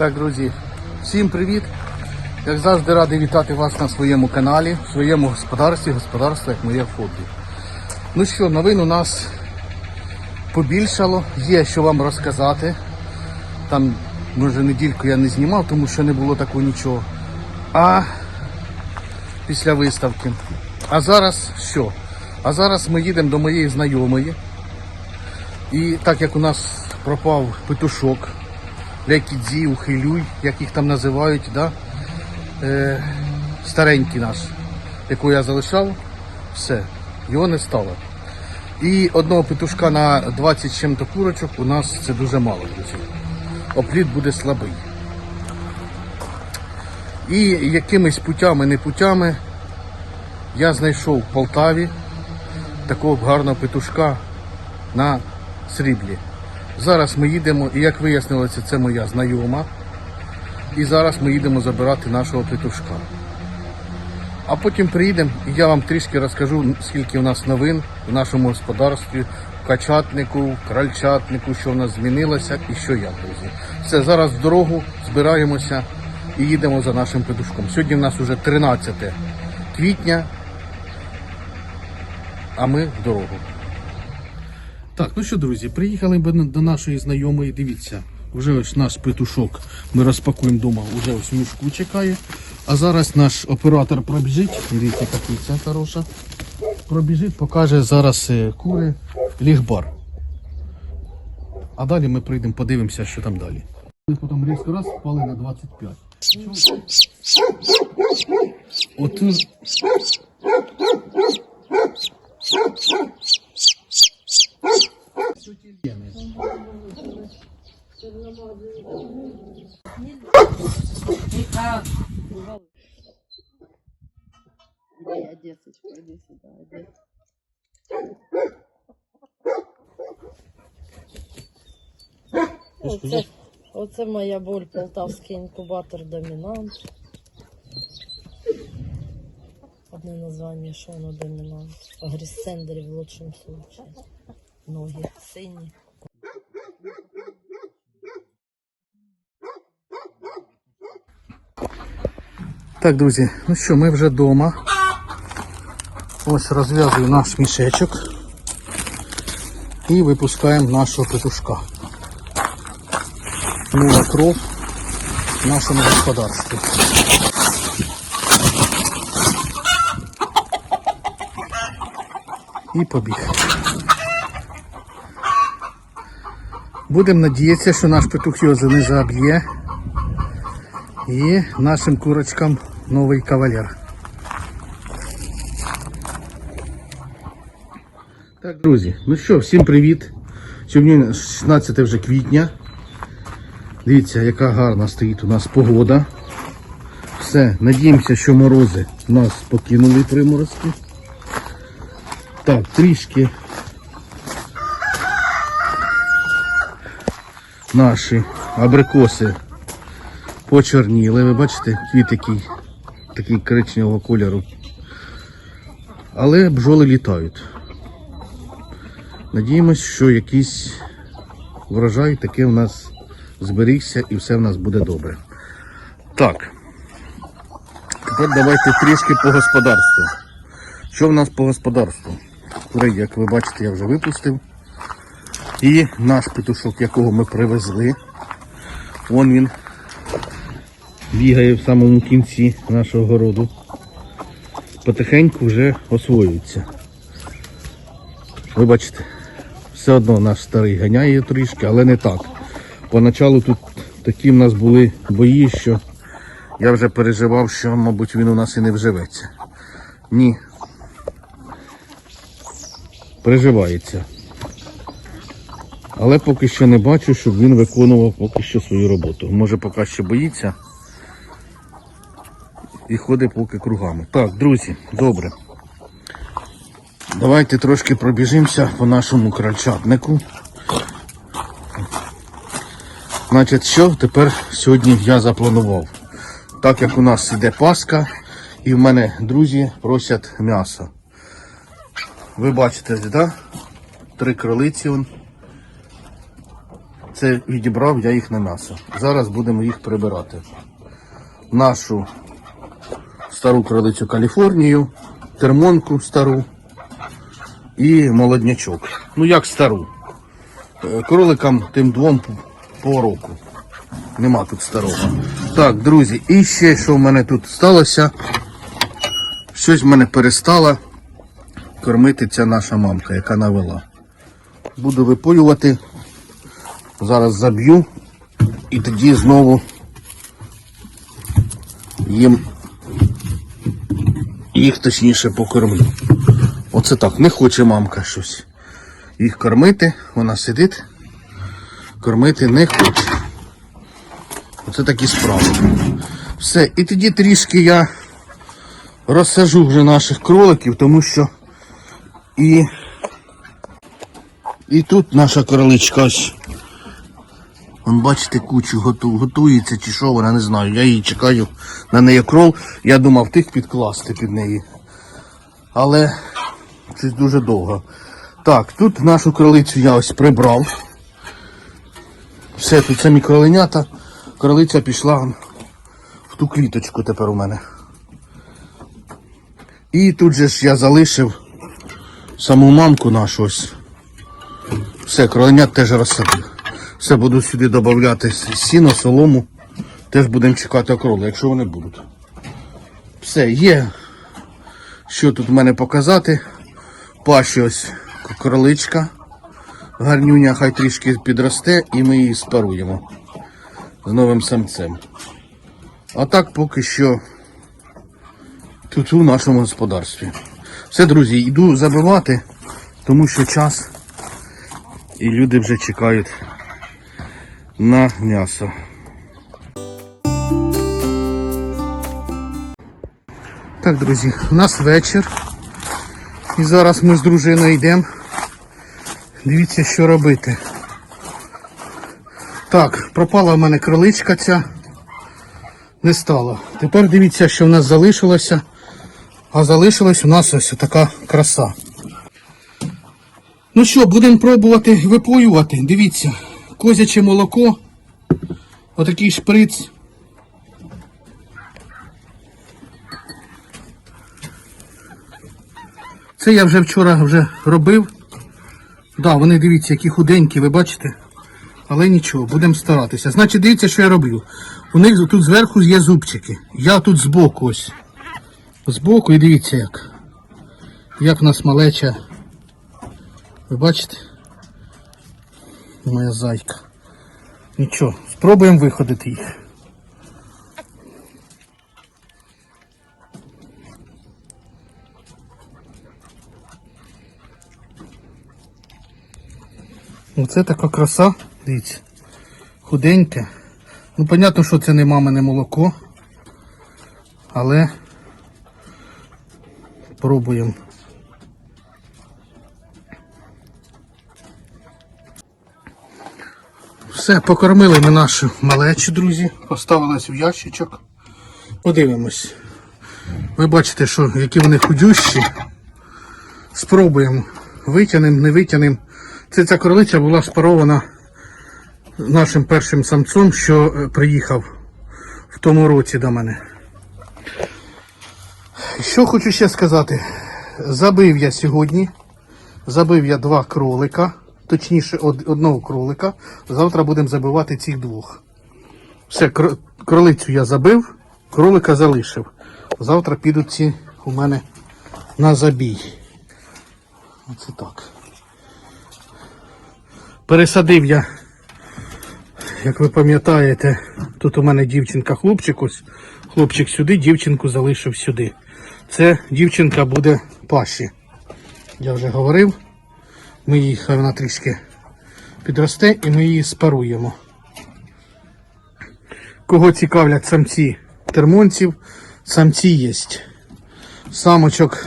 Так, друзі, всім привіт! Як завжди радий вітати вас на своєму каналі, в своєму господарстві, господарство як моє хобі. Ну що, новин у нас побільшало, є що вам розказати. Там, може, недільку я не знімав, тому що не було такого нічого. А після виставки. А зараз що? А зараз ми їдемо до моєї знайомої. І так як у нас пропав петушок, Лекідзі, ухилюй, як їх там називають, да? е, старенький наш, якого я залишав, все, його не стало. І одного петушка на 20 чим-то курочок у нас це дуже мало, друзі. Опліт буде слабий. І якимись путями, не путями я знайшов в Полтаві такого гарного петушка на сріблі. Зараз ми їдемо, і як вияснилося, це моя знайома. І зараз ми їдемо забирати нашого петушка. А потім приїдемо і я вам трішки розкажу, скільки у нас новин в нашому господарстві, в качатнику, в крольчатнику, що в нас змінилося і що як, друзі. Все, зараз в дорогу збираємося і їдемо за нашим петушком. Сьогодні в нас вже 13 квітня, а ми в дорогу. Так, ну що, друзі, приїхали ми до нашої знайомої. Дивіться, вже ось наш петушок ми розпакуємо вдома, вже ось мішку чекає. А зараз наш оператор пробіжить. Дивіться, такий це хороша. Пробіжить, покаже зараз е, кури, лігбар. А далі ми прийдемо, подивимося, що там далі. Потім різко раз впали на 25. От Дай, Одессочка, иди сюда. Оце, оце моя боль, полтавський інкубатор домінант. Одне названня, що воно домінант. Агресцендері в лучшем случае. Ноги сині. Так, друзі, ну що, ми вже вдома. Ось розв'язую наш мішечок і випускаємо нашого петушка. Нова кров в нашому господарстві. І побіг. Будемо надіятися, що наш петух його не заб'є. І нашим курочкам новий кавалер. Так, друзі, ну що, всім привіт. Сьогодні 16 вже квітня. Дивіться, яка гарна стоїть у нас погода. Все, надіємося, що морози нас покинули приморозки. Так, трішки наші абрикоси почорніли. Ви бачите, квіт який такий коричневого кольору. Але бджоли літають. Надіємось, що якийсь врожай таки в нас зберігся і все в нас буде добре. Так. Тепер давайте трішки по господарству. Що в нас по господарству? Курей, як ви бачите, я вже випустив. І наш петушок, якого ми привезли. Вон він бігає в самому кінці нашого городу. Потихеньку вже освоюється. Ви бачите, все одно наш старий ганяє трішки, але не так. Поначалу тут такі в нас були бої, що я вже переживав, що, мабуть, він у нас і не вживеться. Ні. Приживається. Але поки що не бачу, щоб він виконував поки що свою роботу. Може поки що боїться і ходить поки кругами. Так, друзі, добре. Давайте трошки пробіжимося по нашому крольчатнику. Значить, що тепер сьогодні я запланував? Так як у нас іде Пасха, і в мене друзі просять м'ясо. Ви бачите, да? Три кролиці. он. Це відібрав я їх на м'ясо. Зараз будемо їх прибирати. Нашу стару кролицю Каліфорнію, термонку стару і молоднячок. Ну як стару. Е, Кроликам тим двом по року. Нема тут старого. Так, друзі, і ще що в мене тут сталося. Щось в мене перестала кормити ця наша мамка, яка навела. Буду випоювати. Зараз заб'ю і тоді знову їм їх точніше покормлю. Оце так, не хоче мамка щось. Їх кормити, вона сидить, кормити не хоче. Оце такі справи. Все, і тоді трішки я розсажу вже наших кроликів, тому що і, і тут наша кроличка ось. Вон бачите, кучу готу, готується чи що, вона не знаю. Я її чекаю на неї крол. Я думав тих підкласти під неї. Але щось дуже довго. Так, тут нашу кролицю я ось прибрав. Все, тут самі кроленята. Кролиця пішла в ту кліточку тепер у мене. І тут же ж я залишив саму мамку нашу ось. Все, кроленят теж розсадив. Все, буду сюди додати сіно, солому. Теж будемо чекати окроли, якщо вони будуть. Все, є. Що тут в мене показати? Паші ось кроличка. Гарнюня хай трішки підросте і ми її спаруємо з новим самцем. А так поки що тут у нашому господарстві. Все, друзі, йду забивати, тому що час і люди вже чекають на м'ясо. Так, друзі, у нас вечір. І зараз ми з дружиною йдемо. Дивіться, що робити. Так, пропала в мене кроличка ця. Не стало. Тепер дивіться, що в нас залишилося. А залишилась у нас ось така краса. Ну що, будемо пробувати випоювати. Дивіться, козяче молоко. Отакий шприц. Це я вже вчора вже робив. Да, вони дивіться, які худенькі, ви бачите? Але нічого, будемо старатися. Значить, дивіться, що я роблю. У них тут зверху є зубчики. Я тут збоку ось. Збоку і дивіться як. Як в нас малеча. Ви бачите? Моя зайка. Нічого, спробуємо виходити їх. Оце така краса, дивіться, худеньке. Ну, понятно, що це не мамине молоко, але пробуємо. Все, покормили ми нашу малечу, друзі. Поставилась в ящичок. Подивимось. Ви бачите, що які вони худющі. Спробуємо. Витягнемо, не витягнемо. Це ця кролиця була спарована нашим першим самцом, що е, приїхав в тому році до мене. Що хочу ще сказати. Забив я сьогодні. Забив я два кролика, точніше одного кролика. Завтра будемо забивати цих двох. Все, кролицю я забив, кролика залишив. Завтра підуть ці у мене на забій. Оце так. Пересадив я, як ви пам'ятаєте, тут у мене дівчинка-хлопчик ось. Хлопчик сюди, дівчинку залишив сюди. Це дівчинка буде паші. Я вже говорив. Ми її хай вона трішки підросте і ми її спаруємо. Кого цікавлять самці термонців, самці є. Самочок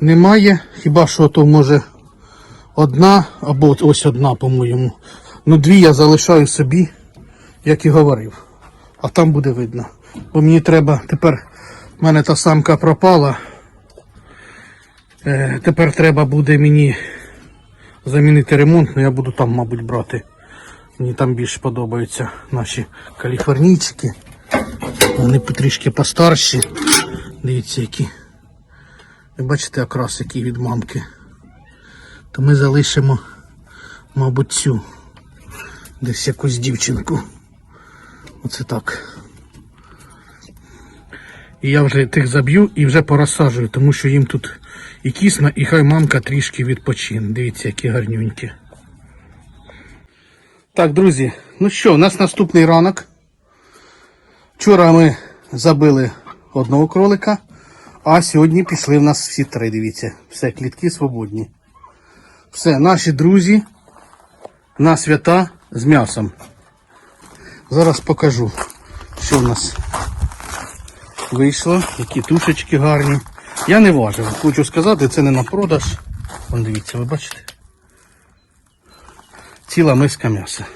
немає, хіба що то може одна або ось одна, по-моєму. Ну дві я залишаю собі, як і говорив. А там буде видно. Бо мені треба тепер, в мене та самка пропала. Е, тепер треба буде мені замінити ремонт, ну я буду там, мабуть, брати Мені там більше подобаються наші каліфорнійчики. Вони трішки постарші. Дивіться, які. Ви бачите окрас, який від мамки. То ми залишимо, мабуть, цю. Десь якусь дівчинку. Оце так. І я вже тих заб'ю і вже порозсаджую, тому що їм тут і кісно, і хай мамка трішки відпочине. Дивіться, які гарнюнькі. Так, друзі, ну що, у нас наступний ранок. Вчора ми забили одного кролика, а сьогодні пішли в нас всі три, дивіться. Все, клітки свободні. Все, наші друзі на свята з м'ясом. Зараз покажу, що в нас вийшло, які тушечки гарні. Я не важив, хочу сказати, це не на продаж. Вон дивіться, ви бачите? Ціла миска м'яса.